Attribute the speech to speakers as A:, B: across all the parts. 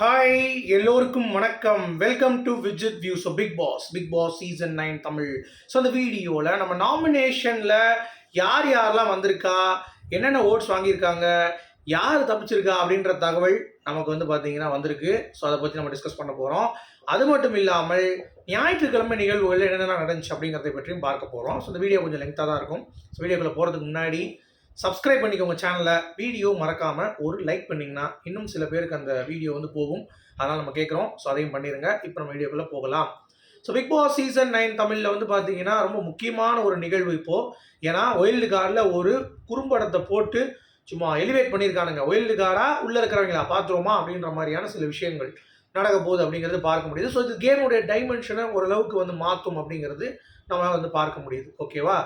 A: Hi எல்லோருக்கும் வணக்கம். Welcome to Vijith view so big boss big boss season nine Tamil. So அந்த வீடியோவில் நம்ம நாமினேஷனில் யார் யாரெல்லாம் வந்திருக்கா என்னென்ன ஓட்ஸ் வாங்கியிருக்காங்க யார் தப்பிச்சிருக்கா அப்படின்ற தகவல் நமக்கு வந்து பார்த்தீங்கன்னா வந்திருக்கு. ஸோ அதை பற்றி நம்ம டிஸ்கஸ் பண்ண போகிறோம் அது மட்டும் இல்லாமல் ஞாயிற்றுக்கிழமை நிகழ்வுகள் என்னென்ன நடந்துச்சு அப்படிங்கிறத பற்றியும் பார்க்க போகிறோம் ஸோ இந்த வீடியோ கொஞ்சம் லெங்க்தாக தான் இருக்கும். ஸோ வீடியோக்குள்ளே போகிறதுக்கு முன்னாடி சப்ஸ்கிரைப் பண்ணிக்கோங்க சேனலை வீடியோ மறக்காமல் ஒரு லைக் பண்ணிங்கன்னா இன்னும் சில பேருக்கு அந்த வீடியோ வந்து போகும். அதனால் நம்ம கேட்குறோம் ஸோ அதையும் பண்ணிடுங்க இப்போ நம்ம வீடியோக்குள்ளே போகலாம். So big boss season nine தமிழில் வந்து பார்த்தீங்கன்னா ரொம்ப முக்கியமான ஒரு நிகழ்வு இப்போது ஏன்னா ஒயில்டு கார்டில் ஒரு குறும்படத்தை போட்டு சும்மா எலிவேட் பண்ணியிருக்கானுங்க. ஒயில்டு கார்டாக உள்ளே இருக்கிறவங்களா? பார்த்துருவோமா? அப்படின்ற மாதிரியான சில விஷயங்கள். நடக்க போகுது அப்படிங்கிறது பார்க்க முடியுது. ஸோ இது கேமுடைய டைமென்ஷனை ஓரளவுக்கு வந்து மாற்றும் அப்படிங்கிறது நம்மளால் வந்து பார்க்க முடியுது. ஓகேவா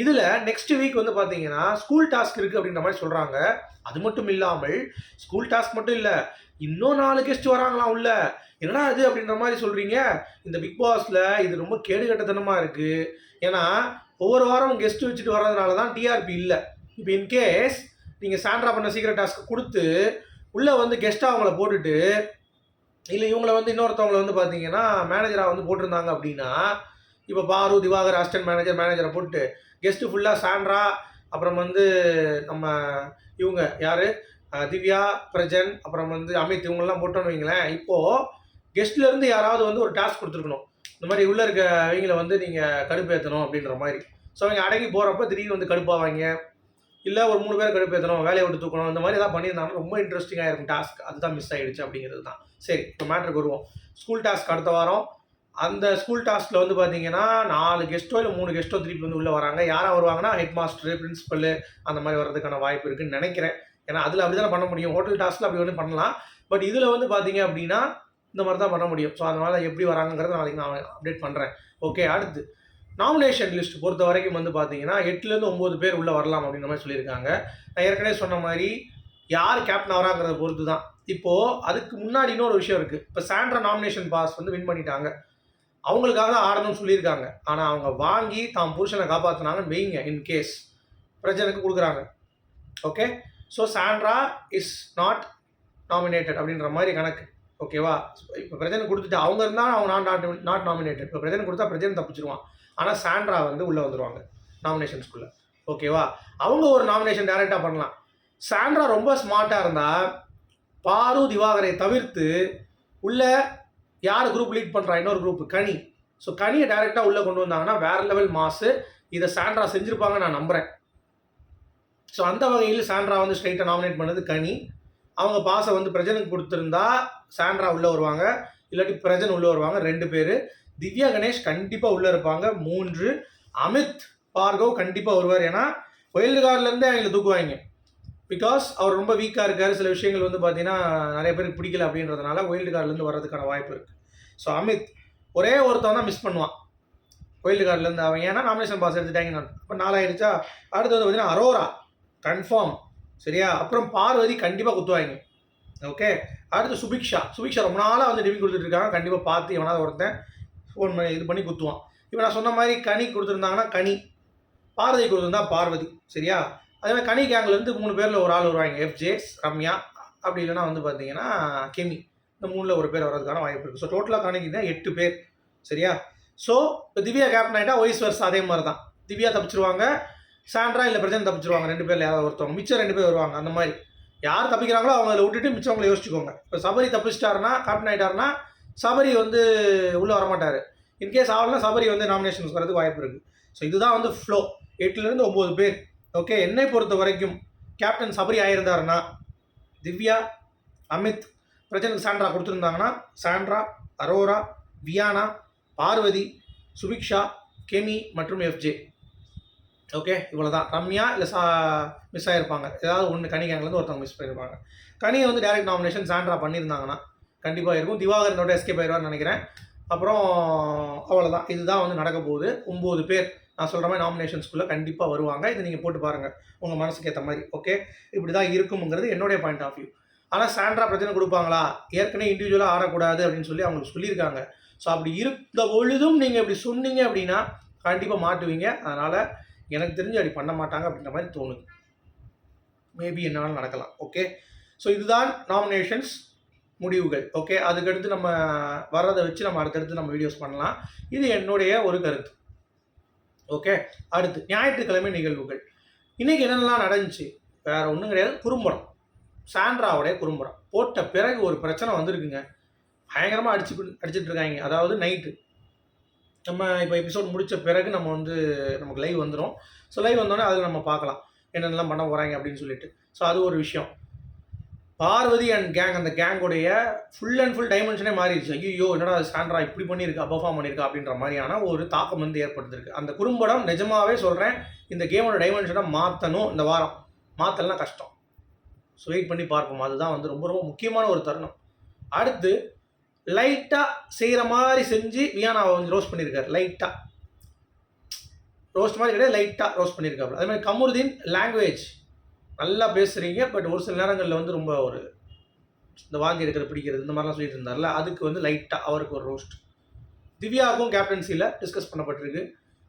A: இதில் நெக்ஸ்ட் வீக் வந்து பார்த்தீங்கன்னா ஸ்கூல் டாஸ்க் இருக்குது அப்படின்ற மாதிரி சொல்கிறாங்க அது மட்டும் இல்லாமல் ஸ்கூல் டாஸ்க் மட்டும் இல்லை இன்னும் நாலு கெஸ்ட் வராங்களாம் உள்ள. என்னடா இது அப்படின்ற மாதிரி சொல்கிறீங்க இந்த பிக் பாஸில் இது ரொம்ப கேடுகட்டத்தனமாக இருக்குது ஏன்னா ஒவ்வொரு வாரம் கெஸ்ட் வச்சுட்டு வர்றதுனால தான் டிஆர்பி இல்லை. இப்போ இன்கேஸ் நீங்கள் சாண்ட்ரா பண்ண சீக்கிரம் டாஸ்க் கொடுத்து உள்ளே வந்து கெஸ்ட்டாக அவங்கள போட்டுட்டு இல்லை இவங்களை வந்து இன்னொருத்தவங்களை வந்து பார்த்தீங்கன்னா மேனேஜராக வந்து போட்டிருந்தாங்க அப்படின்னா இப்போ பாரு திவாகர் அசிஸ்டன்ட் மேனேஜர் மேனேஜரை போட்டு கெஸ்ட்டு ஃபுல்லாக சாண்ட்ரா அப்புறம் வந்து நம்ம இவங்க யார்? திவ்யா பிரஜன் அப்புறம் வந்து அமித் இவங்கெல்லாம் போட்டோன்னு வைங்களேன் இப்போது கெஸ்ட்லேருந்து யாராவது வந்து ஒரு டாஸ்க் கொடுத்துருக்கணும். இந்த மாதிரி உள்ளே இருக்க இவங்களை வந்து நீங்கள் கடுப்பேற்றணும் அப்படின்ற மாதிரி. ஸோ அவங்க அடங்கி போகிறப்ப திடீர்னு வந்து கடுப்பாவாங்க. இல்லை ஒரு மூணு பேர் கடுப்பேற்றணும் வேலையை விட்டு தூக்கணும் இந்த மாதிரி ஏதாவது பண்ணியிருந்தாங்கன்னா ரொம்ப இன்ட்ரெஸ்டிங்காக இருக்கும் டாஸ்க் அதுதான் மிஸ் ஆகிடுச்சு அப்படிங்கிறது தான். சரி இப்போ மேட்ருக்கு வருவோம். ஸ்கூல் டாஸ்க் அடுத்த வாரம். அந்த ஸ்கூல் டாஸ்கில் வந்து பார்த்தீங்கன்னா நாலு கெஸ்ட்டோ இல்லை மூணு கெஸ்ட்டோ திருப்பி வந்து உள்ளே வராங்க. யாராக வருவாங்கன்னா ஹெட் மாஸ்டர் பிரின்ஸிபல் அந்த மாதிரி வர்றதுக்கான வாய்ப்பு இருக்குன்னு நினைக்கிறேன். ஏன்னா அதில் அப்படி தானே பண்ண முடியும். ஹோட்டல் டாஸ்கில் அப்படி வந்து பண்ணலாம். பட் இதில் வந்து பார்த்தீங்க அப்படின்னா இந்த மாதிரி தான் பண்ண முடியும். ஸோ அதனால் எப்படி வராங்கிறத நாளைக்கு நான் அப்டேட் பண்ணுறேன் ஓகே அடுத்து. நாமினேஷன் லிஸ்ட் பொறுத்த வரைக்கும் வந்து பார்த்தீங்கன்னா எட்டுலேருந்து ஒம்பது பேர் உள்ளே வரலாம் அப்படின்ற மாதிரி சொல்லியிருக்காங்க. நான் ஏற்கனவே சொன்ன மாதிரி யார் கேப்டன் ஆகிறாங்கிறத பொறுத்து தான் இப்போது அதுக்கு முன்னாடி இன்னொரு விஷயம் இருக்குது இப்போ சாண்ட்ரா நாமினேஷன் பாஸ் வந்து வின் பண்ணிட்டாங்க. அவங்களுக்காக தான் ஆடணும்னு சொல்லியிருக்காங்க. ஆனால் அவங்க வாங்கி தாம் புருஷனை காப்பாற்றினாங்கன்னு வைங்க இன் கேஸ் பிரஜனுக்கு கொடுக்குறாங்க. Okay so Sandra is not nominated அப்படின்ற மாதிரி கணக்கு. ஓகேவா இப்போ பிரஜனை கொடுத்துட்டு அவங்க இருந்தால் அவங்க நாட் நாட் நாட் நாமினேட்டட் இப்போ பிரஜனை கொடுத்தா பிரஜனை தப்பிச்சிருவான். ஆனால் சாண்ட்ரா வந்து உள்ளே வந்துடுவாங்க நாமினேஷன்ஸ்குள்ளே ஓகேவா அவங்க ஒரு நாமினேஷன் டேரெக்டாக பண்ணலாம். சாண்ட்ரா ரொம்ப ஸ்மார்ட்டாக இருந்தால் பாரு திவாகரை தவிர்த்து உள்ள யார் குரூப் லீட் பண்ணுறா இன்னொரு குரூப் கனி. ஸோ கனியை டைரெக்டாக உள்ளே கொண்டு வந்தாங்கன்னா வேறு லெவல் மாசு இதை சாண்ட்ரா செஞ்சுருப்பாங்க நான் நம்புகிறேன் ஸோ அந்த வகையில் சாண்ட்ரா வந்து ஸ்ட்ரைட்டாக நாமினேட் பண்ணது கனி. அவங்க பாஸை வந்து பிரஜனுக்கு கொடுத்துருந்தா சாண்ட்ரா உள்ளே வருவாங்க. இல்லாட்டி பிரஜன் உள்ளே வருவாங்க ரெண்டு பேர். திவ்யா கணேஷ் கண்டிப்பாக உள்ளே இருப்பாங்க. மூன்று அமித் பார்கவ் கண்டிப்பாக வருவார். ஏன்னா ஒயில்டு கார்ட்லேருந்தே அவங்கள தூக்குவாங்க. பிகாஸ் அவர் ரொம்ப வீக்காக இருக்கார். சில விஷயங்கள் வந்து பார்த்தீங்கன்னா நிறைய பேருக்கு பிடிக்கல அப்படின்றதுனால ஒயில்டு கார்ட்லேருந்து வர்றதுக்கான வாய்ப்பு இருக்குது ஸோ அமித் ஒரே ஒருத்தவன் தான் மிஸ் பண்ணுவான். ஒயில்டு கார்ட்லேருந்து அவன் ஏன்னா நாமினேஷன் பாஸ் எடுத்துட்டாங்க. நான் இப்போ நாலாயிடுச்சா அடுத்து வந்து பார்த்தீங்கன்னா அரோரா. கன்ஃபார்ம் சரியா? அப்புறம் பார்வதி கண்டிப்பாக குத்துவாங்க. ஓகே அடுத்து சுபிக்ஷா. சுபிக்ஷா ரொம்ப நாளாக வந்து டிவி கொடுத்துட்டு இருக்காங்க. கண்டிப்பாக பார்த்து எவனாவது ஒருத்தன் ஃபோன் பண்ணி இது பண்ணி குத்துவான். இப்போ நான் சொன்ன மாதிரி கனி கொடுத்துருந்தாங்கன்னா கனி பார்வதி கொடுத்துருந்தா பார்வதி சரியா? அதே மாதிரி கனி கேங்லேருந்து மூணு பேரில் ஒரு ஆள் வருவாங்க. எஃப்ஜேஸ் ரம்யா அப்படி இல்லைன்னா வந்து பார்த்தீங்கன்னா கெமி. இந்த மூணில் ஒரு பேர் வர்றதுக்கான வாய்ப்பு இருக்குது ஸோ டோட்டலாக கணக்கிங்கன்னா எட்டு பேர் சரியா? ஸோ இப்போ திவ்யா கேப்டன் ஆகிட்டா ஒய்ஸ் வர்ஸ் அதே மாதிரி தான் திவ்யா தப்பிச்சிருவாங்க சாண்ட்ரா இல்லை பிரச்சனை தப்பிச்சிருவாங்க. ரெண்டு பேரில் யாராவது ஒருத்தவங்க மிச்சம் ரெண்டு பேர் வருவாங்க அந்த மாதிரி. யார் தப்பிக்கிறாங்களோ அவங்க அதில் விட்டுட்டு மிச்சவங்களை யோசிச்சுக்கோங்க. இப்போ சபரி தப்பிச்சிட்டாருன்னா கேப்டன் ஆகிட்டாருன்னா சபரி வந்து உள்ளே வரமாட்டார். இன்கேஸ் ஆகலாம் சபரி வந்து நாமினேஷன்ஸ் வரதுக்கு வாய்ப்பு இருக்குது ஸோ இதுதான் வந்து ஃப்ளோ எட்டுலேருந்து ஒம்பது பேர். ஓகே என்னை பொறுத்த வரைக்கும் கேப்டன் சபரி ஆயிருந்தாருன்னா திவ்யா அமித் பிரச்சனைக்கு சாண்ட்ரா கொடுத்துருந்தாங்கன்னா சாண்ட்ரா அரோரா வியானா பார்வதி சுபிக்ஷா கெமி மற்றும் எஃப்ஜே ஓகே இவ்வளோ தான் ரம்யா இல்லை சா மிஸ் ஆகிருப்பாங்க ஏதாவது ஒன்று கனி கேங்லேருந்து ஒருத்தவங்க மிஸ் பண்ணியிருப்பாங்க கனியை வந்து டேரக்ட் நாமினேஷன் சாண்ட்ரா பண்ணியிருந்தாங்கன்னா கண்டிப்பாக இருக்கும். திவாகரனோட எஸ்கேப் ஆயிடுவார்னு நினைக்கிறேன். அப்புறம் அவ்வளோதான் இதுதான் வந்து நடக்க போகுது. ஒம்பது பேர் நான் சொல்கிற மாதிரி நாமினேஷன்ஸ்குள்ளே கண்டிப்பாக வருவாங்க. இதை நீங்கள் போட்டு பாருங்கள் உங்கள் மனசுக்கு ஏற்ற மாதிரி. ஓகே இப்படி தான் இருக்குங்கிறது என்னுடைய பாயிண்ட் ஆஃப் வியூ ஆனால் சாண்ட்ரா பிரச்சனை கொடுப்பாங்களா? ஏற்கனவே இண்டிவிஜுவலாக ஆடக்கூடாது அப்படின்னு சொல்லி அவங்களுக்கு சொல்லியிருக்காங்க. ஸோ அப்படி இருந்த பொழுதும் நீங்கள் இப்படி சொன்னீங்க அப்படின்னா கண்டிப்பாக மாட்டுவீங்க. அதனால் எனக்கு தெரிஞ்சு அப்படி பண்ண மாட்டாங்க அப்படின்ற மாதிரி தோணுது. மேபி என்னால் நடக்கலாம். ஓகே ஸோ இதுதான் நாமினேஷன்ஸ் முடிவுகள். ஓகே அதுக்கடுத்து நம்ம வர்றதை வச்சு நம்ம அடுத்தடுத்து நம்ம வீடியோஸ் பண்ணலாம். இது என்னுடைய ஒரு கருத்து. ஓகே அடுத்து ஞாயிற்றுக்கிழமை நிகழ்வுகள். இன்றைக்கி என்னென்னலாம் நடந்துச்சு? வேறு ஒன்றும் கிடையாது. குறும்படம். சாண்ட்ராவுடைய குறும்படம். போட்ட பிறகு ஒரு பிரச்சனை வந்திருக்குங்க. பயங்கரமாக அடிச்சு அடிச்சிட்டு இருக்காங்க. அதாவது நைட்டு நம்ம இப்போ எபிசோட் முடித்த பிறகு நம்ம வந்து நமக்கு லைவ் வந்துடும் ஸோ லைவ் வந்தோடனே அதில் நம்ம பார்க்கலாம். என்னென்னலாம் பண்ண போகிறாங்க அப்படின்னு சொல்லிட்டு. ஸோ அது ஒரு விஷயம். பார்வதி அண்ட் கேங் அந்த கேங்கோடைய ஃபுல் அண்ட் ஃபுல் டைமென்ஷனே மாறிடுச்சு. ஐயோ என்னடா சாண்ட்ரா இப்படி பண்ணியிருக்கா பர்ஃபார்ம் பண்ணியிருக்கா அப்படின்ற மாதிரியான ஒரு தாக்கம் வந்து ஏற்படுத்திருக்கு அந்த குறும்படம் நிஜமாவே சொல்கிறேன் இந்த கேமோட டைமென்ஷனை மாற்றணும் இந்த வாரம். மாற்றலாம் கஷ்டம். ஸோ வெயிட் பண்ணி பார்ப்போம். அதுதான் வந்து ரொம்ப ரொம்ப முக்கியமான ஒரு தருணம். அடுத்து லைட்டாக செய்கிற மாதிரி செஞ்சு வியானாவை வந்து ரோஸ்ட் பண்ணியிருக்காரு. லைட்டாக ரோஸ்ட் மாதிரி கிடையாது லைட்டாக ரோஸ்ட் பண்ணியிருக்காரு அதே மாதிரி கமருதீன் லாங்குவேஜ் நல்லா பேசுகிறீங்க பட் ஒரு சில நேரங்களில் வந்து ரொம்ப ஒரு இந்த வாந்தி எடுக்கிற பிடிக்கிறது இந்த மாதிரிலாம் சொல்லிட்டு இருந்தார்ல அதுக்கு வந்து லைட்டாக அவருக்கு ஒரு ரோஸ்ட் திவ்யாவுக்கும் கேப்டன்சியில் டிஸ்கஸ் பண்ணப்பட்டிருக்கு.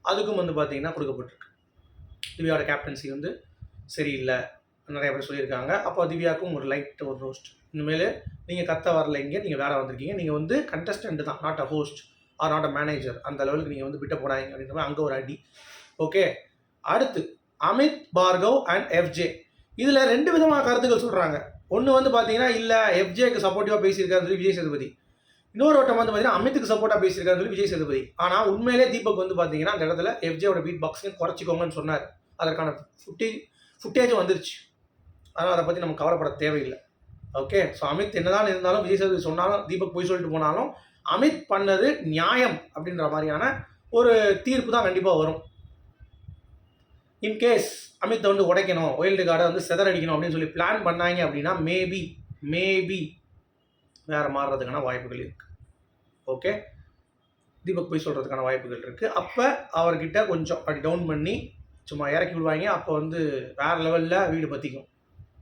A: அதுக்கும் வந்து பார்த்தீங்கன்னா கொடுக்கப்பட்டிருக்கு. திவ்யாவோட கேப்டன்சி வந்து சரியில்லை நிறைய பேர் சொல்லியிருக்காங்க. அப்போ திவ்யாவுக்கும் ஒரு லைட் ஒரு ரோஸ்ட் இனிமேல் நீங்கள் கத்த வரல இங்கே நீங்கள் வேலை வந்திருக்கீங்க. நீங்கள் வந்து கண்டஸ்டன்ட் தான் not a host or not a manager அந்த லெவலுக்கு நீங்கள் வந்து விட்ட போடாதீங்க அப்படின்ற மாதிரி அங்கே ஒரு அடி. ஓகே அடுத்து அமித் பார்கவ் அண்ட் எஃப்ஜே இதில் ரெண்டு விதமான கருத்துக்கள் சொல்கிறாங்க ஒன்று வந்து பார்த்தீங்கன்னா இல்லை எஃப்ஜேக்கு சப்போர்ட்டிவாக பேசியிருக்காருன்னு சொல்லி விஜய் சேதுபதி. இன்னொரு வட்டம் வந்து பார்த்தீங்கன்னா அமித்துக்கு சப்போர்ட்டாக பேசியிருக்காருன்னு சொல்லி விஜய் சேதுபதி. ஆனால் உண்மையிலே தீபக் வந்து பார்த்தீங்கன்னா அந்த இடத்துல எஃப்ஜேவோட பீட் பாக்ஸையும் குறைச்சிக்கோங்கன்னு சொன்னார். அதற்கான ஃபுட்டே ஃபுட்டேஜும் வந்துருச்சு. அதனால் அதை பற்றி நம்ம கவலைப்பட தேவையில்லை. ஓகே ஸோ அமித் என்னதான் இருந்தாலும் விஜய் சேதுபதி சொன்னாலும் தீபக் போய் சொல்லிட்டு போனாலும் அமித் பண்ணது நியாயம் அப்படின்ற மாதிரியான ஒரு தீர்ப்பு தான் கண்டிப்பாக வரும். இன்கேஸ் அமித்தை வந்து உடைக்கணும் ஒயில்டு கார்டை வந்து செதறடிக்கணும் அப்படின்னு சொல்லி பிளான் பண்ணாங்க அப்படின்னா மேபி மேபி வேறு மாறுறதுக்கான வாய்ப்புகள் இருக்குது ஓகே தீபக் போய் சொல்கிறதுக்கான வாய்ப்புகள் இருக்குது அப்போ அவர்கிட்ட கொஞ்சம் அப்படி டவுன் பண்ணி சும்மா இறக்கி விடுவாங்க. அப்போ வந்து வேறு லெவலில் வீடு பற்றிக்கும்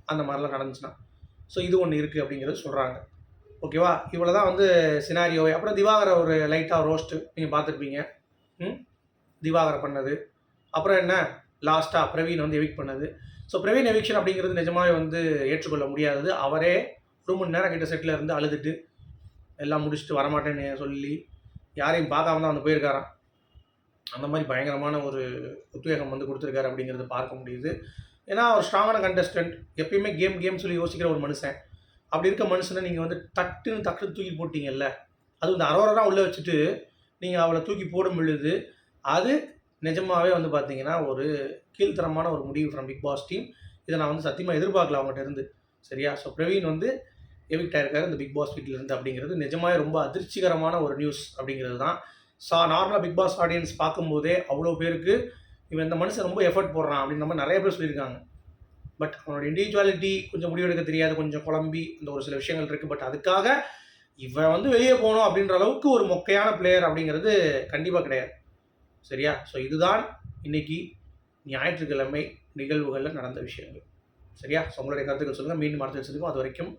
A: அந்த மாதிரிலாம் நடந்துச்சுன்னா. ஸோ இது ஒன்று இருக்குது அப்படிங்கிறது சொல்கிறாங்க ஓகேவா இவ்வளோ தான் வந்து சினாரியோவை அப்புறம் திவாகர ஒரு லைட்டாக ரோஸ்ட்டு நீங்கள் பார்த்துருப்பீங்க. ம்? திவாகரை பண்ணது. அப்புறம் என்ன? லாஸ்ட்டாக பிரவீன் வந்து எவிக் பண்ணது. ஸோ பிரவீன் எவிக்ஷன் அப்படிங்கிறது நிஜமாவே வந்து ஏற்றுக்கொள்ள முடியாதது. அவரே ஒரு மணி நேரம் கிட்ட செட்டில் இருந்து அழுதுட்டு எல்லாம் முடிச்சுட்டு வரமாட்டேன்னு சொல்லி யாரையும் பார்க்காம தான் வந்து போயிருக்காராம். அந்த மாதிரி பயங்கரமான ஒரு உத்வேகம் வந்து கொடுத்துருக்காரு அப்படிங்கிறது பார்க்க முடியுது. ஏன்னா அவர் ஸ்ட்ராங்கான கண்டஸ்டன்ட் எப்பயுமே கேம் கேம் சொல்லி யோசிக்கிற ஒரு மனுஷன். அப்படி இருக்க மனுஷனை நீங்கள் வந்து தட்டுன்னு தட்டு தூக்கி போட்டிங்கல்ல அது இந்த அரோரா உள்ளே வச்சுட்டு நீங்கள் அவளை தூக்கி போடும் பொழுது அது நிஜமாவே வந்து பார்த்தீங்கன்னா ஒரு கீழ்த்தரமான ஒரு முடிவு ஃப்ரம் பிக் பாஸ் டீம் இதை நான் வந்து சத்தியமாக எதிர்பார்க்கல அவங்ககிட்ட இருந்து. சரியா? ஸோ பிரவீன் வந்து எவிக்ட் ஆயிருக்காரு இந்த பிக் பாஸ் வீட்டிலேருந்து அப்படிங்கிறது நிஜமாவே ரொம்ப அதிர்ச்சிகரமான ஒரு நியூஸ் அப்படிங்கிறது தான். சா நார்மலாக பிக் பாஸ் ஆடியன்ஸ் பார்க்கும்போதே அவ்வளோ பேருக்கு இவன் இந்த மனுஷன் ரொம்ப எஃபர்ட் போடுறான் அப்படின்ற மாதிரி நிறைய பேர் சொல்லியிருக்காங்க. பட் அவனோட இண்டிவிஜுவாலிட்டி கொஞ்சம் முடிவெடுக்க தெரியாது கொஞ்சம் குழம்பி அந்த ஒரு சில விஷயங்கள் இருக்குது பட் அதுக்காக இவன் வந்து வெளியே போகணும் அப்படின்ற அளவுக்கு ஒரு மொக்கையான பிளேயர் அப்படிங்கிறது கண்டிப்பாக கிடையாது. சரியா? ஸோ இதுதான் இன்னைக்கு ஞாயிற்றுக்கிழமை நிகழ்வுகளில் நடந்த விஷயங்கள். சரியா? ஸோ உங்களுடைய கருத்துக்கள் சொல்லுங்கள் மீண்டும் அடுத்த வச்சிருக்கோம் அது வரைக்கும்